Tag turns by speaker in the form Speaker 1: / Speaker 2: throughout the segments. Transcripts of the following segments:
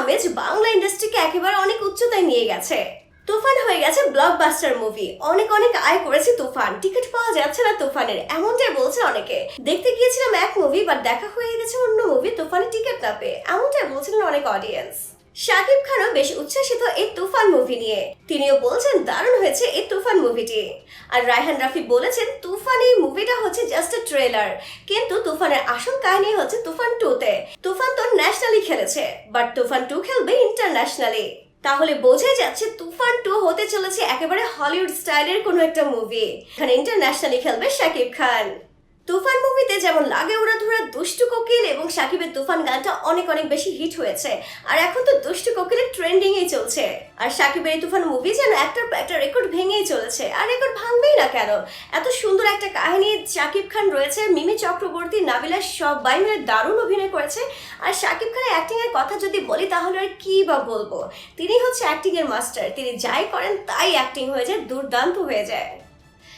Speaker 1: আমেজ বাংলা ইন্ডাস্ট্রিকে একেবারে অনেক উচ্চতায় নিয়ে গেছে। তুফান হয়ে গেছে ব্লকবাস্টার মুভি অনেক অনেক আয় করেছে তুফান। টিকিট পাওয়া যাচ্ছে না তুফানের। এমনটাই বলছে অনেকে। দেখতে গিয়েছিলাম এক মুভি বাট দেখা হয়ে গেছে অন্য মুভি তুফানের টিকিট না পেয়ে। এমনটাই বলছিলেন অনেক অডিয়েন্স শাকিব খানও বেশ উচ্ছ্বাসিত এই তুফান মুভি নিয়ে। তিনিও বলছেন, দারুণ হয়েছে এই তুফান মুভিটি আর রায়হান রাফি বলেছেন, তুফান এই মুভিটা হচ্ছে জাস্ট ট্রেলার কিন্তু তুফানের আসল কাহিনী হচ্ছে তুফান টু তে তুফান তো ন্যাশনালি খেলেছে বাট তুফান টু খেলবে ইন্টারন্যাশনালি তাহলে বোঝাই যাচ্ছে, তুফান টু হতে চলেছে একেবারে হলিউড স্টাইলের কোনো একটা মুভি এখানে ইন্টারন্যাশনালি খেলবে শাকিব খান। তুফান মুভিতে যেমন লাগে উড়াধুরা, দুষ্টু কোকিল এবং সাকিবের তুফান গানটা অনেক অনেক বেশি হিট হয়েছে। আর এখন তো দুষ্টু কোকিলের ট্রেন্ডিং এই চলছে। আর সাকিবের তুফান মুভি যেন একটার একটা রেকর্ড ভেঙেই চলেছে। আর রেকর্ড ভাঙবেই না কেন? এত সুন্দর একটা কাহিনী সাকিব খান রয়েছে, মিমি চক্রবর্তী, নাবিলা সবাই মিলে দারুণ অভিনয় করেছে। আর সাকিব খানের অ্যাক্টিং এর কথা যদি বলি তাহলে আর কি বা বলব? তিনি হচ্ছে অ্যাক্টিং এর মাস্টার তিনি যাই করেন, তাই অ্যাক্টিং হয়ে যায়, দুর্দান্ত হয়ে যায়।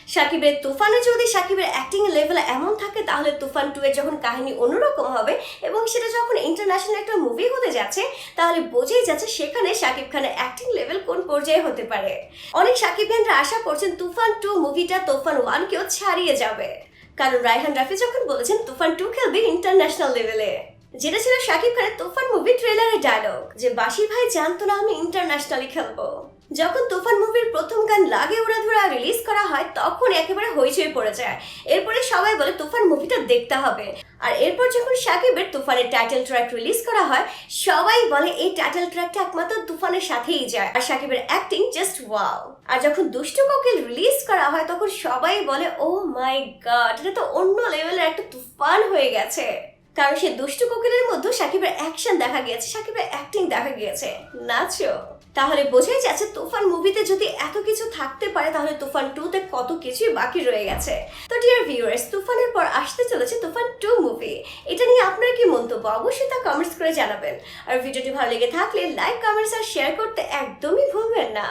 Speaker 1: সাকিবের তুফানে যদি সাকিবের অ্যাক্টিং লেভেল এমন থাকে, তাহলে তুফান টু এর যখন কাহিনী অন্যরকম হবে এবং সেটা যখন ইন্টারন্যাশনাল একটা মুভি হতে যাচ্ছে, তাহলে বোঝাই যাচ্ছে সেখানে সাকিব খানের অ্যাক্টিং লেভেল কোন পর্যায়ে হতে পারে। অনেক সাকিব খানরা আশা করছেন তুফান টু মুভিটা তুফান ওয়ানকেও ছাড়িয়ে যাবে। কারণ রায়হান রাফি যখন বলেছেন তুফান টু খেলবে ইন্টারন্যাশনাল লেভেলে যেটা ছিল শাকিব খানের তুফান মুভি ট্রেলারের ডায়লগ যে বাসির ভাই জানতো না আমি ইন্টারন্যাশনালি খেলব। যখন তুফান মুভির প্রথম গান লাগে উড়াধুরা রিলিজ করা হয়, তখন একেবারে হইচই পড়ে যায়। এরপরে সবাই বলে তুফান মুভিটা দেখতে হবে। আর এরপর যখন সাকিবের তুফানের টাইটেল ট্র্যাক রিলিজ করা হয়, সবাই বলে এই টাইটেল ট্র্যাকটা একমাত্র তুফানের সাথেই যায়। আর সাকিবের অ্যাক্টিং জাস্ট ওয়াও আর যখন দুষ্টু কোকিল রিলিজ করা হয়, তখন সবাই বলে ও মাই গড এটা তো অন্য লেভেলের একটা তুফান হয়ে গেছে। কারণ সে দুষ্টু কোকিলের মধ্যে সাকিবের অ্যাকশন দেখা গিয়েছে, সাকিবের অ্যাক্টিং দেখা গিয়েছে। নাচো। তাহলে বোঝাই যাচ্ছে তুফান মুভিতে যদি এত কিছু থাকতে পারে, তাহলে তুফান টু তে কত কিছুই বাকি রয়ে গেছে। তো ডিয়ার ভিউয়ার্স তুফানের পর আসতে চলেছে তুফান টু মুভি এটা নিয়ে আপনার কি মন্তব্য? অবশ্যই তা কমেন্টস করে জানাবেন। আর ভিডিওটি ভালো লেগে থাকলে লাইক কমেন্টস আর শেয়ার করতে একদমই ভুলবেন না।